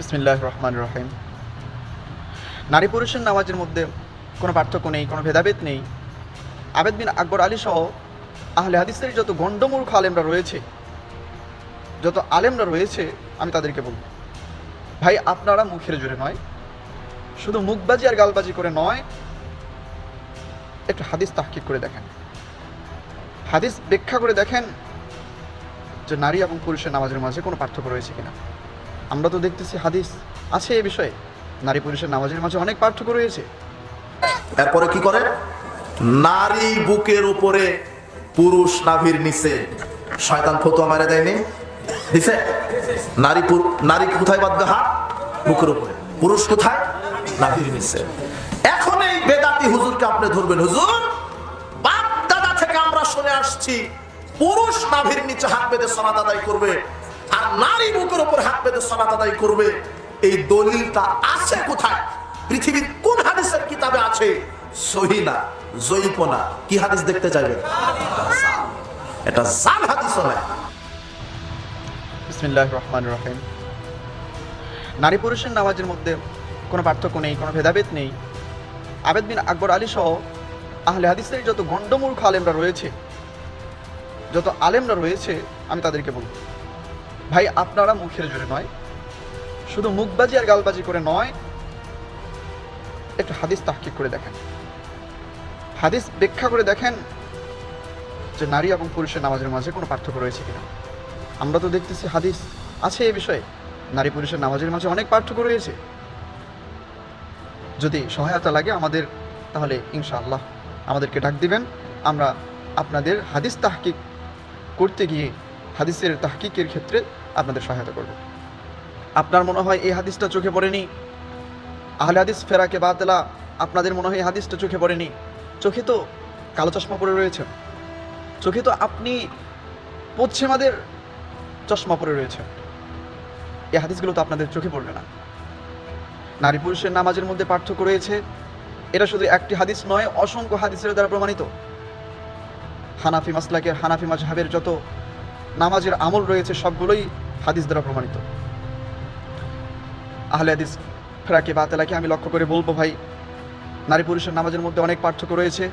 বিসমিল্লাহ রহমান রহিম নারী পুরুষের নামাজের মধ্যে কোনো পার্থক্য নেই, কোনো ভেদাভেদ নেই। আবেদ বিন আকবর আলী সহ আহলে হাদিসের যত গণ্ডমূর্খ আলেমরা রয়েছে, যত আলেমরা রয়েছে, আমি তাদেরকে বলব, ভাই, আপনারা মুখের জোরে নয়, শুধু মুখবাজি আর গালবাজি করে নয়, একটু হাদিস তাহকিক করে দেখেন। হাদিস ব্যাখ্যা করে দেখেন যে নারী এবং পুরুষের নামাজের মাঝে কোনো পার্থক্য রয়েছে কিনা। আমরা তো দেখতেছি হাদিস আছে এ বিষয়ে। নারী পুরুষের নামাজের মাঝে অনেক পার্থক্য রয়েছে। এরপরে কি করে? নারী বুকের উপরে পুরুষ নাভির নিচে। শয়তান ফতুয়া মারে দেয়নি। দিছে? নারী নারী কোথায় বাঁধবে? হাত? বুকের উপরে। পুরুষ কোথায়? নাভির নিচে। এখন এই বেদাতি হুজুরকে আপনি ধরবেন, হুজুর, বাপ দাদা থেকে আমরা শুনে আসছি, পুরুষ নাভির নিচে হাত বেঁধে আদায় করবে। আর নারী বুকের উপর হাত বেঁধে সনাত আদায় করবে, এই দলিলটা আছে কোথায়? পৃথিবীর কোন হাদিসের কিতাবে আছে? সহিনা জয়ীপনা কি হাদিস দেখতে চাইবে এটা জাল হাদিস নয় বিসমিল্লাহ রহমান রহিম। নারী পুরুষের নামাজের মধ্যে কোনো পার্থক্য নেই, কোনো ভেদাভেদ নেই। আবেদ বিন আকবর আলী সহ আহলে হাদিসের যত গণ্ডমূর্খ আলেমরা রয়েছে, যত আলেমরা রয়েছে, আমি তাদেরকে বলব। ভাই, আপনারা মুখের জোরে নয়। শুধু মুখবাজি আর গালবাজি করে নয়, একটু হাদিস তাহকিক করে দেখেন। হাদিস ব্যাখ্যা করে দেখেন যে নারী এবং পুরুষের নামাজের মাঝে কোনো পার্থক্য রয়েছে কিনা। আমরা তো দেখতেছি হাদিস আছে এ বিষয়ে। নারী পুরুষের নামাজের মাঝে অনেক পার্থক্য রয়েছে। যদি সহায়তা লাগে আমাদের, তাহলে ইনশাআল্লাহ আমাদেরকে ডাক দিবেন। আমরা আপনাদের হাদিস তাহকিক করতে গিয়ে হাদিসের তাহকিকের ক্ষেত্রে আপনাদের সহায়তা করব। আপনার মনে হয় এই হাদিসটা চোখে পড়েনি? আহলে হাদিস, ফেরাকে বাতলা, আপনাদের মনে হয় এই হাদিসটা চোখে পড়েনি? চোখে তো কালো চশমা পরে রয়েছে চোখে তো আপনি পশ্চিমাদের চশমা পরে রয়েছে এই হাদিসগুলো তো আপনাদের চোখে পড়বে না। নারী পুরুষের নামাজের মধ্যে পার্থক্য রয়েছে। এটা শুধু একটি হাদিস নয়, অসংখ্য হাদিসের দ্বারা প্রমাণিত। হানাফি মাসলাকের, হানাফি মাজহাবের যত নামাজের আমল রয়েছে, সবগুলোই হাদিস দ্বারা প্রমাণিত। আহলে হাদিস ফেরাকে বাতেলাকে আমি লক্ষ্য করে বলব ভাই, নারী পুরুষের নামাজের মধ্যে অনেক পার্থক্য রয়েছে।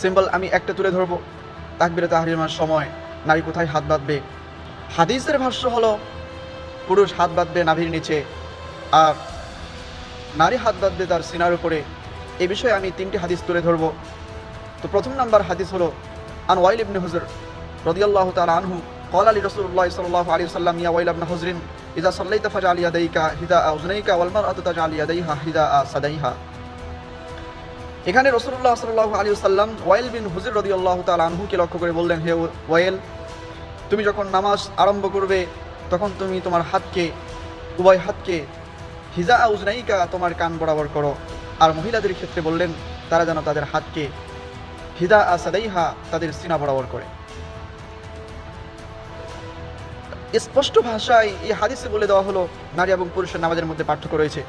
সিম্বল আমি একটা তুলে ধরবো, তাকবিরে তাহরিমার সময়, নারী কোথায় হাত বাঁধবে? হাদিসের ভাষ্য হলো, পুরুষ হাত বাঁধবে নাভির নিচে, আর নারী হাত বাঁধবে তার সিনার উপরে। এ বিষয়ে আমি তিনটি হাদিস তুলে ধরবো। তো প্রথম নাম্বার হাদিস হলো, আন ওয়াইল ইবনে হুজুর রদিয়াল্লাহু তাআলা আনহু قال لي رسول الله صلى الله عليه وسلم يا ويل ابن حجر إذا صليت فاجعل يديك هداء أذنيك والمرأة تجعل يديها هداء صديها এখানে রসুল্লাহ সাল্লাহ আলী সাল্লাম ওয়াইল বিন হুজির রদি আল্লাহ তাল আনহুকে লক্ষ্য করে বললেন হে ওয়াইল তুমি যখন নামাজ আরম্ভ করবে তখন তুমি তোমার হাতকে উভয় হাতকে হিজা আউজনাইকা তোমার কান বরাবর করো আর মহিলাদের ক্ষেত্রে বললেন তারা যেন তাদের হাতকে হিদা আসাদাইহা তাদের সিনা বরাবর করে স্পষ্ট ভাষায় এই হাদিসে বলে দেওয়া হলো, নারী এবং পুরুষের নামাজের মধ্যে পার্থক্য রয়েছে।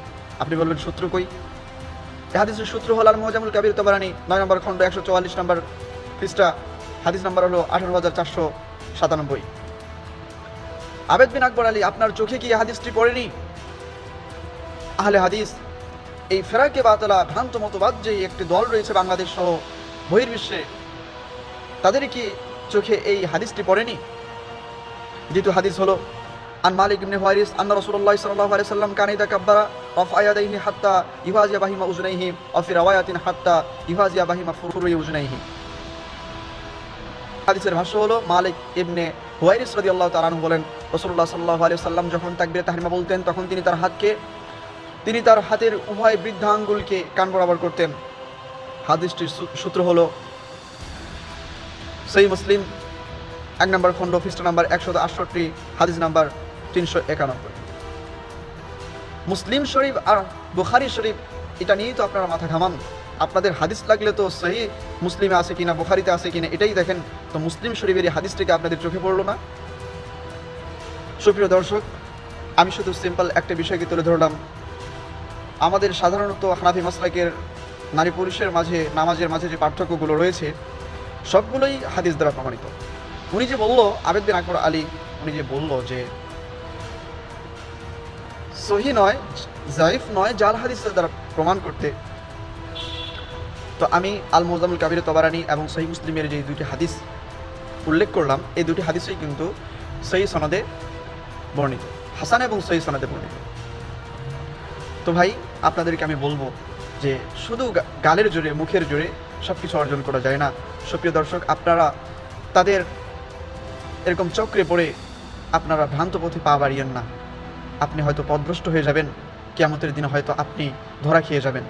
আপনি বলবেন, সূত্র কই? এই হাদিসের সূত্র হল আল মোজামুল কাবির তবরানি, নয় নম্বর খণ্ড, একশো চুয়াল্লিশ নম্বর পৃষ্ঠা, হাদিস নম্বর হলো আঠারো হাজার চারশো সাতানব্বই। আবেদ বিন আকবর আলী, আপনার চোখে কি হাদিসটি পড়েনি? আহলে হাদিস, এই ফেরাকে বাতলা ভ্রান্ত মতবাদ যে একটি দল রয়েছে বাংলাদেশ সহ বহির্বিশ্বে। তাদের কি চোখে এই হাদিসটি পড়েনি? দ্বিতীয় হাদিস হলো, আন মালিক ইবনে হুয়াইরিস আন্না রাসূলুল্লাহ সাল্লাল্লাহু আলাইহি সাল্লাম কানা ইদা কাব্বারা রাফা ইয়াদাইহি হাত্তা ইওয়াজিয়া বাহিমা উজনাইহি ওয়া ফি রাওয়ায়াতিন হাত্তা ইওয়াজিয়া বাহিমা ফুরফুরুই উজনাইহি হাদিসের ভাষ্য হলো, মালিক ইবনে হুয়াইরিস রাদিয়াল্লাহু তাআলা বলেন, রাসূলুল্লাহ সাল্লাল্লাহু আলাইহি সাল্লাম যখন তাকবীরে তাহরিমা বলতেন, তখন তিনি তার হাতকে, তিনি তার হাতের উভয় বৃদ্ধাঙ্গুলকে কান বরাবর করতেন। হাদিসটির সূত্র হলো সেই মুসলিম এক নম্বর খণ্ড খ্রিস্ট নাম্বার একশো আটষট্টি, হাদিস নাম্বার তিনশো একানব্বই। মুসলিম শরীফ আর বুখারি শরীফ, এটা নিয়েই তো আপনারা মাথা ঘামান। আপনাদের হাদিস লাগলে তো সেই মুসলিমে আছে কিনা, বুখারিতে আছে কিনা, এটাই দেখেন। তো মুসলিম শরীফের এই হাদিসটিকে আপনাদের চোখে পড়ল না। সুপ্রিয় দর্শক, আমি শুধু সিম্পল একটা বিষয়কে তুলে ধরলাম। আমাদের সাধারণত হানাফি মাসলাকের নারী পুরুষের মাঝে, নামাজের মাঝে যে পার্থক্যগুলো রয়েছে, সবগুলোই হাদিস দ্বারা প্রমাণিত। উনি যে বলল আবেদ বিন আকবর আলী, উনি যে বলল যে সহি নয়, জাইফ নয়, জাল হাদিসের দ্বারা প্রমাণ করতে। তো আমি আল মোজামুল কাবির তবারানি এবং সহি মুসলিমের যে দুটি হাদিস উল্লেখ করলাম, এই দুটি হাদিসই কিন্তু সহি সনদে বর্ণিত। হাসান এবং সহি সনদে বর্ণিত। তো ভাই, আপনাদেরকে আমি বলব যে শুধু গালের জোরে, মুখের জোরে সব কিছু অর্জন করা যায় না। সুপ্রিয় দর্শক, আপনারা তাদের এরকম চক্রে পড়ে আপনারা ভ্রান্ত পথে পা বাড়িয়েন না। আপনি হয়তো পদভ্রষ্ট হয়ে যাবেন। কেয়ামতের দিনে হয়তো আপনি ধরা খেয়ে যাবেন।